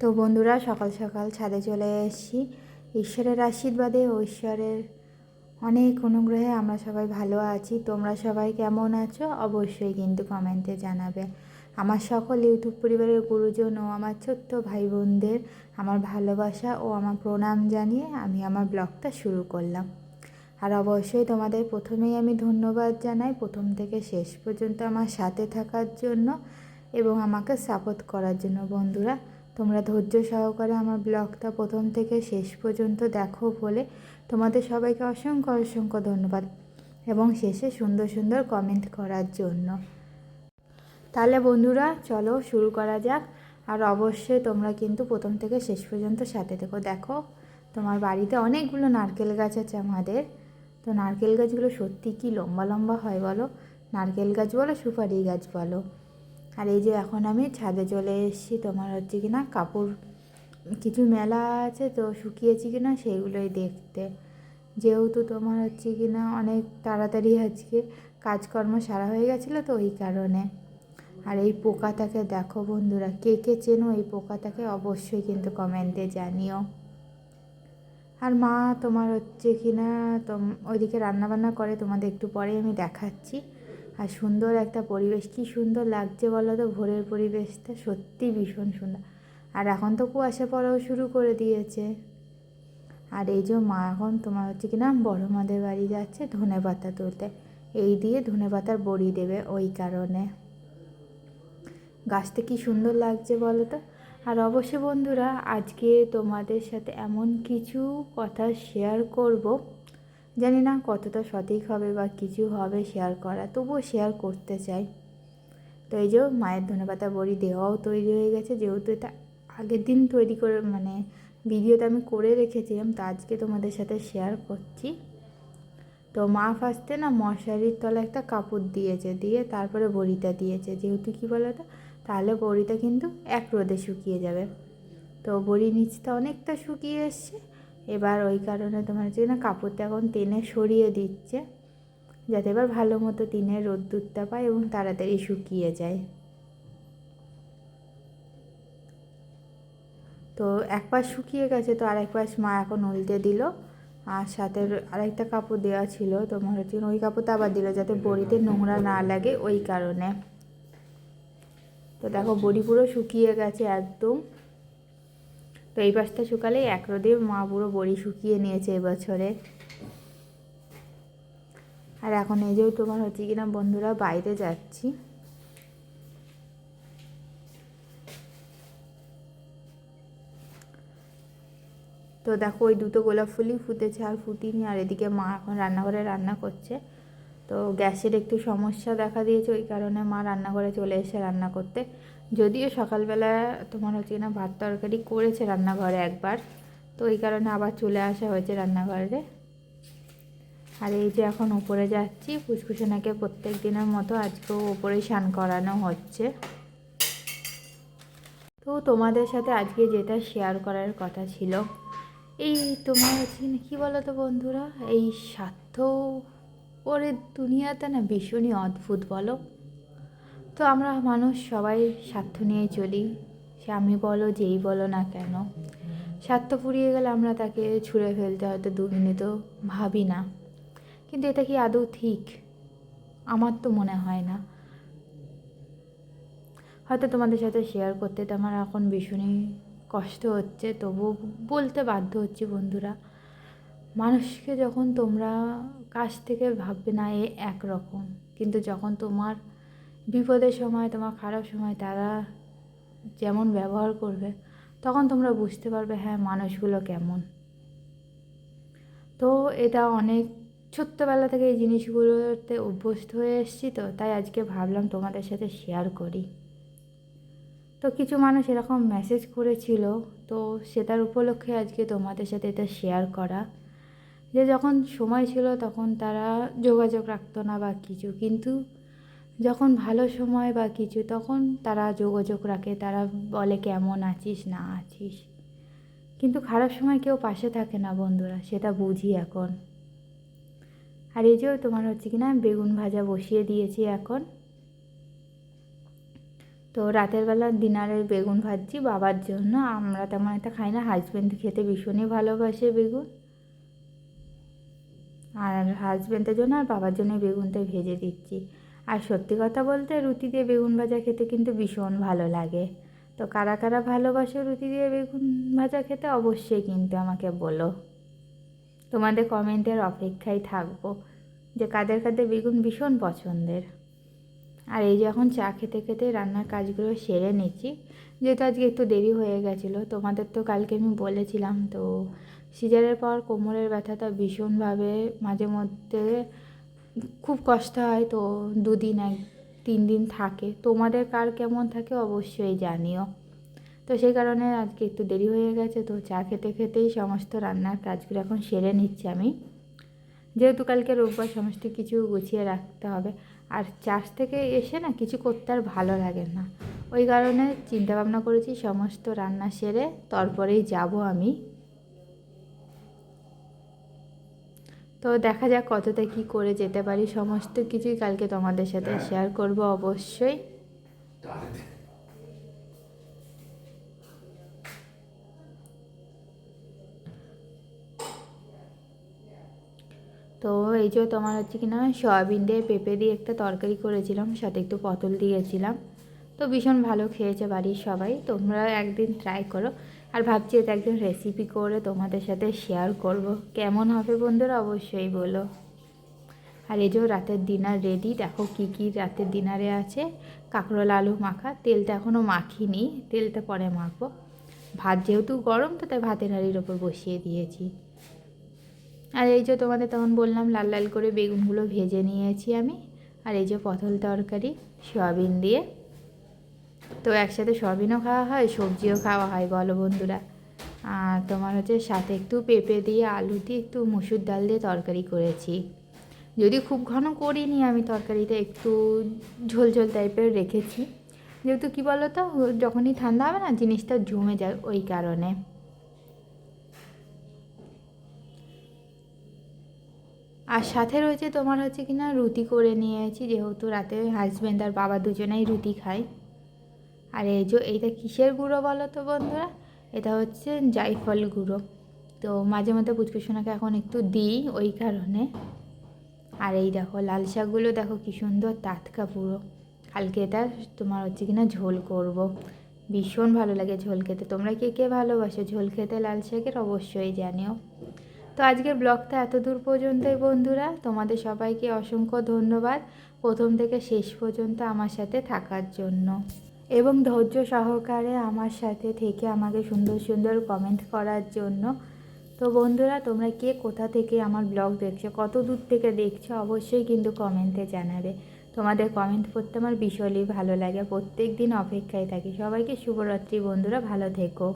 তো বন্ধুরা, সকাল সকাল ছাদে চলে এসেছি। ঈশ্বরের আশীর্বাদে ঈশ্বরের অনেক অনুগ্রহে আমরা সবাই ভালো আছি। তোমরা সবাই কেমন আছো? অবশ্যই কিন্তু কমেন্টে জানাবে। আমার সকল ইউটিউব পরিবারের গুরুজন ও আমার ছোট্ট ভাই বোনদের আমার ভালোবাসা ও আমার প্রণাম জানিয়ে আমি আমার ব্লগটা শুরু করলাম। আর অবশ্যই তোমাদের প্রথমেই আমি ধন্যবাদ জানাই। প্রথম থেকে শেষ পর্যন্ত আমার সাথে থাকার জন্য এবং আমাকে সাপোর্ট করার জন্য বন্ধুরা। তোমরা ধৈর্য সহকারে আমার ব্লগটা প্রথম থেকে শেষ পর্যন্ত দেখো বলে তোমাদের সবাইকে অসংখ্য অসংখ্য ধন্যবাদ এবং শেষে সুন্দর সুন্দর কমেন্ট করার জন্য। তাহলে বন্ধুরা, চলো শুরু করা যাক। আর অবশ্যই তোমরা কিন্তু প্রথম থেকে শেষ পর্যন্ত সাথে থেকো। দেখো, তোমার বাড়িতে অনেকগুলো নারকেল গাছ আছে আমাদের। তো নারকেল গাছগুলো সত্যি কি লম্বা লম্বা হয় বলো? নারকেল গাছ বলো, সুপারি গাছ বলো? আর এই যে এখন আমি ছাদে চলে এসেছি, তোমার হচ্ছে কি না কাপড়, কিছু মেলা আছে তো শুকিয়েছি কি না সেইগুলোই দেখতে। যেহেতু তোমার হচ্ছে কি না অনেক তাড়াতাড়ি আজকে কাজকর্ম সারা হয়ে গেছিল তো ওই কারণে। আর এই পোকাটাকে দেখো বন্ধুরা, কে কে চেনো এই পোকাটাকে অবশ্যই কিন্তু কমেন্টে জানিও। আর মা তোমার হচ্ছে কি না, তোম, ওইদিকে রান্নাবান্না করে তোমাদের একটু পরে আমি দেখাচ্ছি। আর সুন্দর একটা পরিবেশ। কি সুন্দর লাগছে বলো তো? ভোরের পরিবেশটা সত্যি ভীষণ সুন্দর। আর এখন তো কুয়াশা পড়াও শুরু করে দিয়েছে। আর এই যে মা এখন তোমার হচ্ছে কি না, বড় মাদের বাড়ি যাচ্ছে ধনে পাতা তুলতে। এই দিয়ে ধনে পাতার বড়ি দেবে ওই কারণে। গাছটা কি সুন্দর লাগছে বলো তো? আর অবশ্যই বন্ধুরা, আজকে তোমাদের সাথে এমন কিছু কথা শেয়ার করব জানি না কতটা সঠিক হবে বা কিছু হবে শেয়ার করা, তবুও শেয়ার করতে চাই। তো এই যে মায়ের ধনেপাতা বড়ি দেওয়াও তৈরি হয়ে গেছে, যেহেতু এটা আগের দিন তৈরি করে মানে ভিডিওটা আমি করে রেখেছিলাম, তো আজকে তোমাদের সাথে শেয়ার করছি। তো মা ফার্স্টে না মশারির তলা একটা কাপড় দিয়েছে, দিয়ে তারপরে বড়িটা দিয়েছে। যেহেতু কী বলো তো তাহলে বড়িটা কিন্তু এক রোদে শুকিয়ে যাবে। তো বড়ি নিচটা অনেকটা শুকিয়ে এসছে এবার ওই কারণে তোমার হচ্ছে না কাপড়টা এখন টেনে সরিয়ে দিচ্ছে, যাতে এবার ভালো মতো টিনের রোদ্দুরটা পায় এবং তাড়াতাড়ি শুকিয়ে যায়। তো এক পাশ শুকিয়ে গেছে, তো আরেক পাশ মা এখন উল্টে দিল। আর সাথে আরেকটা কাপড় দেওয়া ছিল তোমার হচ্ছে ওই কাপড়টা আবার দিল, যাতে বড়িতে নোংরা না লাগে ওই কারণে। তো দেখো বড়ি পুরো শুকিয়ে গেছে একদম। এই পাশটা শুকালে এক রোদে মা পুরো বড়ি শুকিয়ে নিয়েছে এবছরে। আর এখন এই যে তোমার হচ্ছে কিনা বন্ধুরা, বাইরে যাচ্ছি। তো দেখো ওই দুটো গোলাপ ফুলই ফুটেছে আর ফুটিনি, আর এদিকে মা এখন রান্নাঘরে রান্না করছে। তো গ্যাসের একটু সমস্যা দেখা দিয়েছে, ওই কারণে মা রান্নাঘরে চলে এসে রান্না করতে। যদিও সকালবেলা তোমার হচ্ছে না ভাত তরকারি করেছে রান্নাঘরে একবার, তো ওই কারণে আবার চলে আসা হয়েছে রান্নাঘরে। আর এই যে এখন উপরে যাচ্ছি পুষ্কুসোনাকে প্রত্যেক দিনের মতো আজকেও ওপরে স্নান করানো হচ্ছে। তো তোমাদের সাথে আজকে যেটা শেয়ার করার কথা ছিল, এই তোমার হচ্ছে কী বলো তো বন্ধুরা, এই স্বার্থ ওরে দুনিয়াতে না ভীষণই অদ্ভুত বলো। তো আমরা মানুষ সবাই স্বার্থ নিয়ে চলি। সে আমি বলো, যেই বলো না কেন। স্বার্থ ফুরিয়ে গেলে আমরা তাকে ছুঁড়ে ফেলতে হয়তো দু মিনিটও ভাবি না। কিন্তু এটা কি আদৌ ঠিক? আমার তো মনে হয় না। হয়তো তোমাদের সাথে শেয়ার করতে তো আমার এখন ভীষণই কষ্ট হচ্ছে। তবুও বলতে বাধ্য হচ্ছি বন্ধুরা, মানুষকে যখন তোমরা কাছ থেকে ভাববে না, এ একরকম। কিন্তু যখন তোমার বিপদের সময় তোমার খারাপ সময় তারা যেমন ব্যবহার করবে, তখন তোমরা বুঝতে পারবে হ্যাঁ মানুষগুলো কেমন। তো এটা অনেক ছোট্টবেলা থেকে এই জিনিসগুলোতে অভ্যস্ত হয়ে এসেছি তো, তাই আজকে ভাবলাম তোমাদের সাথে শেয়ার করি। তো কিছু মানুষ এরকম মেসেজ করেছিল, তো সেটার উপলক্ষে আজকে তোমাদের সাথে এটা শেয়ার করা। যে যখন সময় ছিল তখন তারা যোগাযোগ রাখতো না বা কিছু, কিন্তু যখন ভালো সময় বা কিছু, তখন তারা যোগাযোগ রাখে, তারা বলে কেমন আছিস, না আছিস। কিন্তু খারাপ সময় কেউ পাশে থাকে না বন্ধুরা, সেটা বুঝি এখন। আর এই যে তোমার হচ্ছে কি না, বেগুন ভাজা বসিয়ে দিয়েছি এখন। তো রাতের বেলা ডিনারের বেগুন ভাজছি বাবার জন্য। আমরা তেমন একটা খাই না হাজব্যান্ড খেতে ভীষণই ভালোবাসে বেগুন। আর হাজব্যান্ডের জন্য আর বাবার জন্য বেগুনটা ভেজে দিচ্ছি। আর সত্যি কথা বলতে রুটি দিয়ে বেগুন ভাজা খেতে কিন্তু ভীষণ ভালো লাগে। তো কারা কারা ভালোবাসো রুটি দিয়ে বেগুন ভাজা খেতে অবশ্যই কিন্তু আমাকে বলো। তোমাদের কমেন্টের অপেক্ষায় থাকব যে কাদের কাদের বেগুন ভীষণ পছন্দের। আর এই যখন চা খেতে খেতে রান্নার কাজগুলো সেরে নিচ্ছি। যেহেতু আজকে একটু দেরি হয়ে গেছিল, তোমাদের তো কালকে আমি বলেছিলাম, তো সিজারের পর কোমরের ব্যথাটা ভীষণভাবে মাঝে মধ্যে খুব কষ্ট হয় তো দুদিন এক, তিন দিন থাকে। তোমাদের কার কেমন থাকে অবশ্যই জানিও। তো সেই কারণে আজকে একটু দেরি হয়ে গেছে, তো চা খেতে খেতেই সমস্ত রান্নার কাজগুলো এখন সেরে নিচ্ছি আমি। যেহেতু কালকে রোববার, সমস্ত কিছু গুছিয়ে রাখতে হবে। আর চাষ থেকে এসে না কিছু করতে আর ভালো লাগে না। ওই কারণে চিন্তা ভাবনা করেছি সমস্ত রান্না সেরে তারপরেই যাব আমি। তো দেখা যাক কতটা কি করে যেতে পারি। সমস্ত কিছুই কালকে তোমাদের সাথে শেয়ার করব অবশ্যই। তো এই যে তোমার হচ্ছে কি না সয়াবিন দিয়ে পেঁপে দিয়ে একটা তরকারি করেছিলাম সাথে একটু পটল দিয়েছিলাম। তো ভীষণ ভালো খেয়েছে বাড়ির সবাই তোমরা একদিন ট্রাই করো। আর ভাবছি এটা একদিন রেসিপি করে তোমাদের সাথে শেয়ার করব। কেমন হবে বন্ধুরা? অবশ্যই বলো। আর এই যে রাতের ডিনার রেডি দেখো কি কি রাতের ডিনারে আছে। কাঁকরোল, আলু মাখা, তেলটা এখনও মাখিনি। তেলটা পরে মাখবো। ভাত যেহেতু গরম, তো তাই ভাতের হাঁড়ির ওপর বসিয়ে দিয়েছি। আর এই যে তোমাদের তখন বললাম, লাল লাল করে বেগুনগুলো ভেজে নিয়েছি আমি। আর এই যে পটল তরকারি, সয়াবিন দিয়ে। তো একসাথে সয়াবিনও খাওয়া হয়, সবজিও খাওয়া হয়, বলো বন্ধুরা। আর তোমার হচ্ছে সাথে একটু পেঁপে দিয়ে, আলু দিয়ে, একটু মুসুর ডাল দিয়ে তরকারি করেছি। যদি খুব ঘন করিনি, আমি তরকারিটা একটু ঝোল ঝোল টাইপের রেখেছি। যেহেতু কী বলো তো যখনই ঠান্ডা হবে না, জিনিসটা জমে যায় ওই কারণে। আর সাথে রয়েছে তোমার হচ্ছে কিনা রুটি করে নিয়েছি, যেহেতু রাতে হাজব্যান্ড আর বাবা দুজনেই রুটি খায়। আর এই যে এইটা কিসের গুঁড়ো বলো তো বন্ধুরা? এটা হচ্ছে জাইফল গুঁড়ো। তো মাঝে মধ্যে পুচকুসোনাকে এখন একটু দিই ওই কারণে। আর এই দেখো, লাল শাকগুলো দেখো কী সুন্দর টাটকা পুরো। কালকে এটা তোমার হচ্ছে কিনা ঝোল করব। ভীষণ ভালো লাগে ঝোল খেতে। তোমরা কে কে ভালোবাসো ঝোল খেতে লাল শাকের? অবশ্যই জানিও। তো আজকের ব্লগটা এত দূর পর্যন্তই বন্ধুরা। তোমাদের সবাইকে অসংখ্য ধন্যবাদ। প্রথম থেকে শেষ পর্যন্ত আমার সাথে থাকার জন্য। এবং ধৈর্য সহকারে আমার সাথে থেকে আমাকে সুন্দর সুন্দর কমেন্ট করার জন্য। তো বন্ধুরা, তোমরা কে কোথা থেকে আমার ব্লগ দেখছ, কত দূর থেকে দেখছ, অবশ্যই কিন্তু কমেন্টে জানাবে। তোমাদের কমেন্ট পড়তে আমার ভীষণই ভালো লাগে। প্রত্যেক দিন অপেক্ষায় থাকি। সবাইকে শুভরাত্রি বন্ধুরা, ভালো থেকো।